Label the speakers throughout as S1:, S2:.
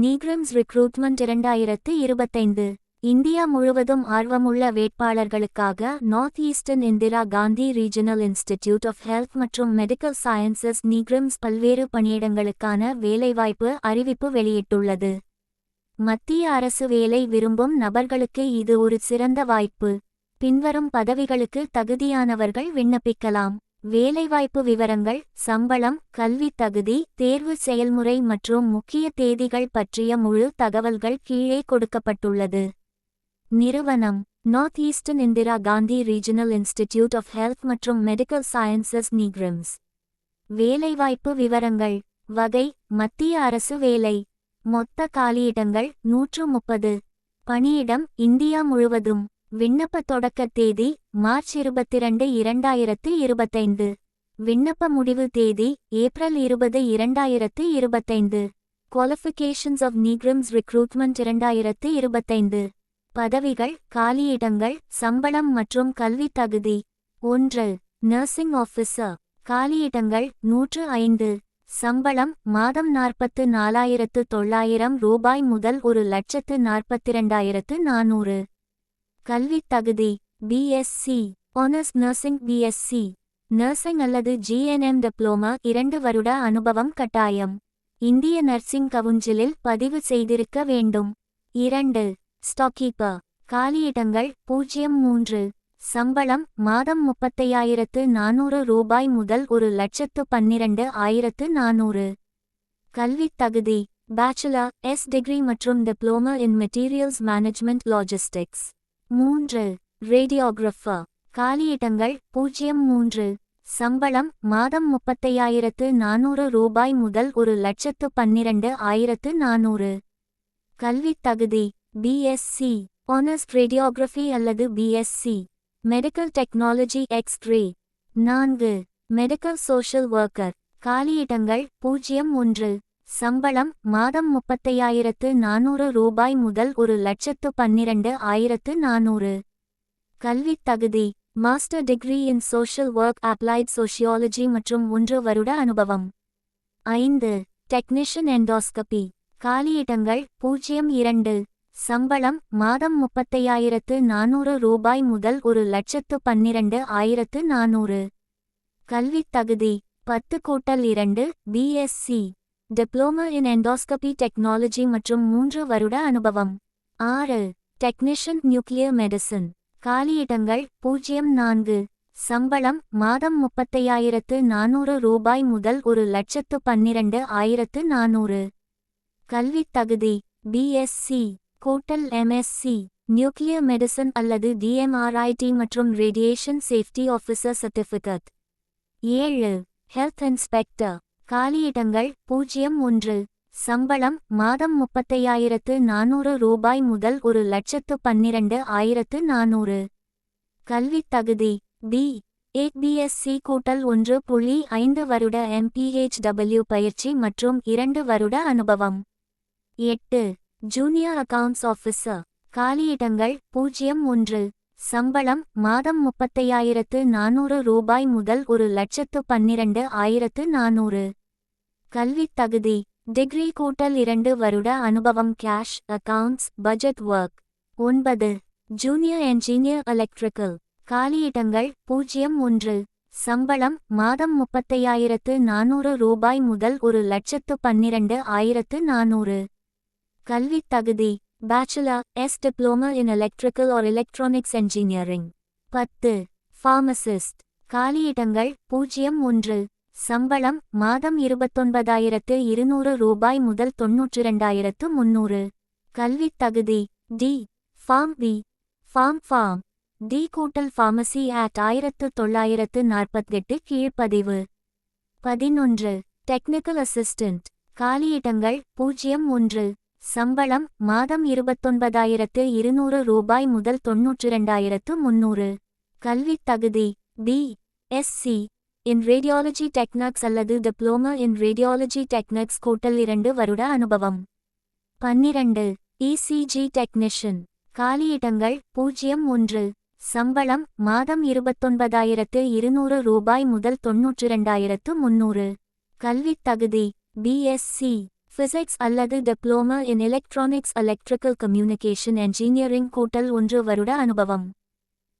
S1: நீக்ரம்ஸ் recruitment இரண்டாயிரத்து இருபத்தைந்து. India முழுவதும் ஆர்வமுள்ள வேட்பாளர்களுக்காக North Eastern Indira Gandhi Regional Institute of Health மற்றும் மெடிக்கல் சயின்சஸ் நீக்ரம்ஸ் பல்வேறு பணியிடங்களுக்கான வேலைவாய்ப்பு அறிவிப்பு வெளியிட்டுள்ளது. மத்திய அரசு வேலை விரும்பும் நபர்களுக்கு இது ஒரு சிறந்த வாய்ப்பு. பின்வரும் பதவிகளுக்கு தகுதியானவர்கள் விண்ணப்பிக்கலாம். வேலைவாய்ப்பு விவரங்கள் சம்பளம் கல்வித் தகுதி தேர்வு செயல்முறை மற்றும் முக்கிய தேதிகள் பற்றிய முழு தகவல்கள் கீழே கொடுக்கப்பட்டுள்ளது. நிறுவனம் North Eastern Indira Gandhi Regional Institute of Health மற்றும் மெடிக்கல் சயின்சஸ் நீக்ரிம்ஸ் வேலைவாய்ப்பு விவரங்கள் வகை மத்திய அரசு வேலை மொத்த காலியிடங்கள் நூற்று முப்பது. பணியிடம் இந்தியா முழுவதும். விண்ணப்ப தொடக்க தேதி மார்ச் இருபத்திரண்டு இரண்டாயிரத்து இருபத்தைந்து. விண்ணப்ப முடிவு தேதி ஏப்ரல் இருபது இரண்டாயிரத்து இருபத்தைந்து. குவாலிஃபிகேஷன்ஸ் ஆஃப் நீக்ரம்ஸ் ரிக்ரூட்மெண்ட் இரண்டாயிரத்து இருபத்தைந்து. பதவிகள் காலியிடங்கள் சம்பளம் மற்றும் கல்வித் தகுதி. ஒன்று நர்சிங் ஆஃபீஸர் காலியிடங்கள் நூற்று ஐந்து. சம்பளம் மாதம் நாற்பத்து நாலாயிரத்து தொள்ளாயிரம் ரூபாய் முதல் ஒரு லட்சத்து நாற்பத்திரண்டாயிரத்து நானூறு. கல்வித் தகுதி BSc honours nursing BSc nursing அல்லது ஜிஎன்எம் டிப்ளோமா இரண்டு வருட அனுபவம் கட்டாயம். இந்திய நர்சிங் கவுன்சிலில் பதிவு செய்திருக்க வேண்டும். இரண்டு ஸ்டாக்கீப்பர் காலியிடங்கள் பூஜ்ஜியம் மூன்று. சம்பளம் மாதம் முப்பத்தையாயிரத்து நானூறு ரூபாய் முதல் ஒரு லட்சத்து பன்னிரண்டு ஆயிரத்து நானூறு. கல்வித் தகுதி பேச்சுலர் எஸ் டிகிரி மற்றும் diploma in materials management logistics மூன்று ரேடியோகிராஃபர் காலியிடங்கள் பூஜ்ஜியம் மூன்று சம்பளம் மாதம் முப்பத்தையாயிரத்து நானூறு ரூபாய் முதல் ஒரு லட்சத்து பன்னிரண்டு ஆயிரத்து நானூறு. கல்வித் தகுதி பிஎஸ்சி ஆனர்ஸ் ரேடியோகிராஃபி அல்லது பிஎஸ்சி மெடிக்கல் டெக்னாலஜி எக்ஸ்ரே நான்கு மெடிக்கல் சோஷியல் ஒர்க்கர் காலியிடங்கள் பூஜ்ஜியம் ஒன்று. சம்பளம் மாதம் முப்பத்தையாயிரத்து நானூறு ரூபாய் முதல் ஒரு லட்சத்து பன்னிரண்டு ஆயிரத்து நானூறு. கல்வித் தகுதி master degree in social work applied sociology மற்றும் ஒன்று வருட அனுபவம். ஐந்து டெக்னீஷியன் எண்டோஸ்கபி காலியிடங்கள் பூஜ்ஜியம் இரண்டு. சம்பளம் மாதம் முப்பத்தையாயிரத்து நானூறு ரூபாய் முதல் ஒரு லட்சத்து பன்னிரண்டு ஆயிரத்து நானூறு. கல்வித் தகுதி பத்து கூட்டல் இரண்டு BSc diploma in endoscopy technology மற்றும் மூன்று வருட அனுபவம். ஆறு டெக்னீஷியன் நியூக்ளியர் மெடிசன் காலியிடங்கள் பூஜ்ஜியம் நான்கு. சம்பளம் மாதம் முப்பத்தையாயிரத்து நானூறு ரூபாய் முதல் ஒரு லட்சத்து பன்னிரண்டு ஆயிரத்து நானூறு. கல்வித் தகுதி பிஎஸ்சி கூட்டல் எம்எஸ்சி நியூக்ளியர் மெடிசன் அல்லது டிஎம்ஆர்ஐடி மற்றும் ரேடியேஷன் சேஃப்டி ஆஃபீஸர் சர்டிஃபிகேட் ஏழு ஹெல்த் இன்ஸ்பெக்டர் காலியிடங்கள் பூஜ்ஜியம் ஒன்று. சம்பளம் மாதம் முப்பத்தையாயிரத்து நானூறு ரூபாய் முதல் ஒரு லட்சத்து பன்னிரண்டு ஆயிரத்து நானூறு. கல்வித் தகுதி. பி. ஏபிஎஸ்சி கூட்டல் ஒன்று புள்ளி ஐந்து வருட எம்பிஹெச்டபிள்யூ பயிற்சி மற்றும் இரண்டு வருட அனுபவம். எட்டு. ஜூனியர் அக்கவுண்ட்ஸ் ஆஃபீஸர் காலியிடங்கள் பூஜ்ஜியம் ஒன்று. சம்பளம் மாதம் முப்பத்தையாயிரத்து நானூறு ரூபாய் முதல் ஒரு லட்சத்து பன்னிரண்டு ஆயிரத்து நானூறு. கல்வித் தகுதி. டிகிரி கூட்டல் இரண்டு வருட அனுபவம் கேஷ் அக்கவுண்ட்ஸ் பட்ஜெட் ஒர்க் ஒன்பது. Junior engineer electrical. காலியிடங்கள் பூஜ்ஜியம் ஒன்று. சம்பளம் மாதம் முப்பத்தையாயிரத்து நானூறு ரூபாய் முதல் ஒரு லட்சத்து பன்னிரண்டு ஆயிரத்து நானூறு. கல்வித் தகுதி. Bachelor's diploma in electrical or electronics engineering பத்து ஃபார்மசிஸ்ட் காலியிடங்கள் பூஜ்ஜியம் ஒன்று. சம்பளம் மாதம் இருபத்தொன்பதாயிரத்து இருநூறு ரூபாய் முதல் தொன்னூற்றிரண்டாயிரத்து முன்னூறு கல்வித் தகுதி D pharm B pharm pharm D கூட்டல் ஃபார்மசி அட் ஆயிரத்து தொள்ளாயிரத்து நாற்பத்தெட்டு கீழ்ப்பதிவு பதினொன்று டெக்னிக்கல் அசிஸ்டன்ட் காலியிடங்கள் பூஜ்ஜியம் ஒன்று. சம்பளம் மாதம் இருபத்தொன்பதாயிரத்து இருநூறு ரூபாய் முதல் தொன்னூற்றிரண்டாயிரத்து முன்னூறு கல்வித் தகுதி B SC in radiology techniques அல்லது டிப்ளோமா இன் ரேடியாலஜி டெக்னிக்ஸ் கூட்டல் இரண்டு வருட அனுபவம். பன்னிரண்டு இசிஜி டெக்னீஷியன் காலியிடங்கள் பூஜ்ஜியம் ஒன்று. சம்பளம் மாதம் இருபத்தொன்பதாயிரத்து இருநூறு ரூபாய் முதல் தொன்னூற்றிரண்டாயிரத்து முன்னூறு கல்வித் தகுதி பிஎஸ்சி பிசிக்ஸ் அல்லது diploma in electronics electrical communication engineering கூட்டல் ஒன்று வருட அனுபவம்.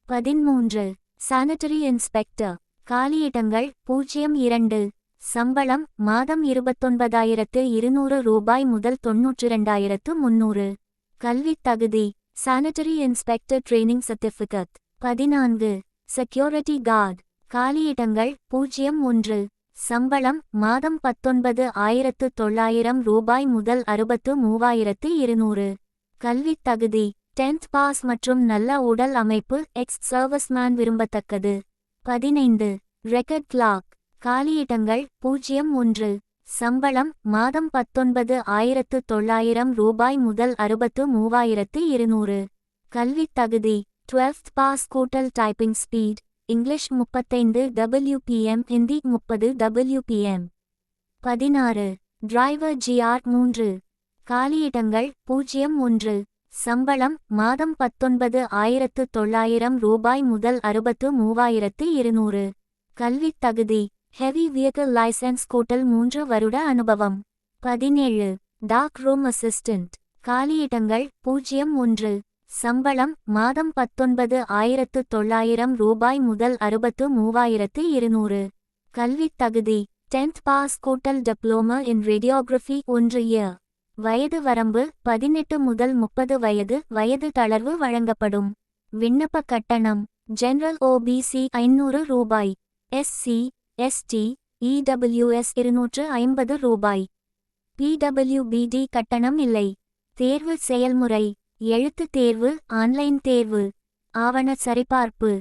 S1: பதிமூன்று சானிட்டரி இன்ஸ்பெக்டர் காலியிடங்கள் பூஜ்ஜியம் இரண்டு. சம்பளம் மாதம் இருபத்தொன்பதாயிரத்து இருநூறு ரூபாய் முதல் தொன்னூற்றிரண்டாயிரத்து முன்னூறு கல்வித் தகுதி சானிட்டரி இன்ஸ்பெக்டர் ட்ரெய்னிங் சர்டிஃபிகேட் பதினான்கு. செக்யூரிட்டி கார்டு காலியிடங்கள் பூஜ்ஜியம் ஒன்று. சம்பளம் மாதம் பத்தொன்பது ஆயிரத்து தொள்ளாயிரம் ரூபாய் முதல் அறுபத்து மூவாயிரத்து இருநூறு. கல்வித் தகுதி டென்த் பாஸ் மற்றும் நல்ல உடல் அமைப்பு எக்ஸ் சர்வஸ்மேன் விரும்பத்தக்கது. பதினைந்து ரெக்கர்ட் கிளாக் காலியிடங்கள் பூஜ்ஜியம் ஒன்று. சம்பளம் மாதம் பத்தொன்பது ஆயிரத்து தொள்ளாயிரம் ரூபாய் முதல் அறுபத்து மூவாயிரத்து இருநூறு. கல்வித் தகுதி டுவெல்த் பாஸ் கூட்டல் டைப்பிங் ஸ்பீட் இங்கிலீஷ் முப்பத்தைந்து டபிள்யூபிஎம் ஹிந்தி முப்பது டபிள்யூபிஎம் பதினாறு. டிரைவர் ஜிஆர் மூன்று. காலியிடங்கள் பூஜ்ஜியம் ஒன்று. சம்பளம் மாதம் பத்தொன்பது ஆயிரத்து தொள்ளாயிரம் ரூபாய் முதல் அறுபத்து மூவாயிரத்து இருநூறு. கல்வித் தகுதி ஹெவி வியக்கல் லைசன்ஸ் கூட்டல் மூன்று வருட அனுபவம். பதினேழு. டாக் ரூம் அசிஸ்டன்ட் காலியிடங்கள் பூஜ்ஜியம் ஒன்று. சம்பளம் மாதம் பத்தொன்பது ஆயிரத்து தொள்ளாயிரம் ரூபாய் முதல் அறுபத்து மூவாயிரத்து இருநூறு. கல்வித் தகுதி டென்த் பாஸ் கூட்டல் டிப்ளோமா இன் ரேடியோகிராஃபி ஒன்று இயர் வயது வரம்பு பதினெட்டு முதல் முப்பது வயது வயது தளர்வு வழங்கப்படும். விண்ணப்ப கட்டணம் ஜெனரல் ஓபிசி ஐநூறு ரூபாய். எஸ்சி எஸ்டி இடபிள்யூஎஸ் இருநூற்று ஐம்பது ரூபாய். பிடபிள்யூபிடி கட்டணம் இல்லை. தேர்வு செயல்முறை எழுத்துத் தேர்வு ஆன்லைன் தேர்வு ஆவண சரிபார்ப்பு.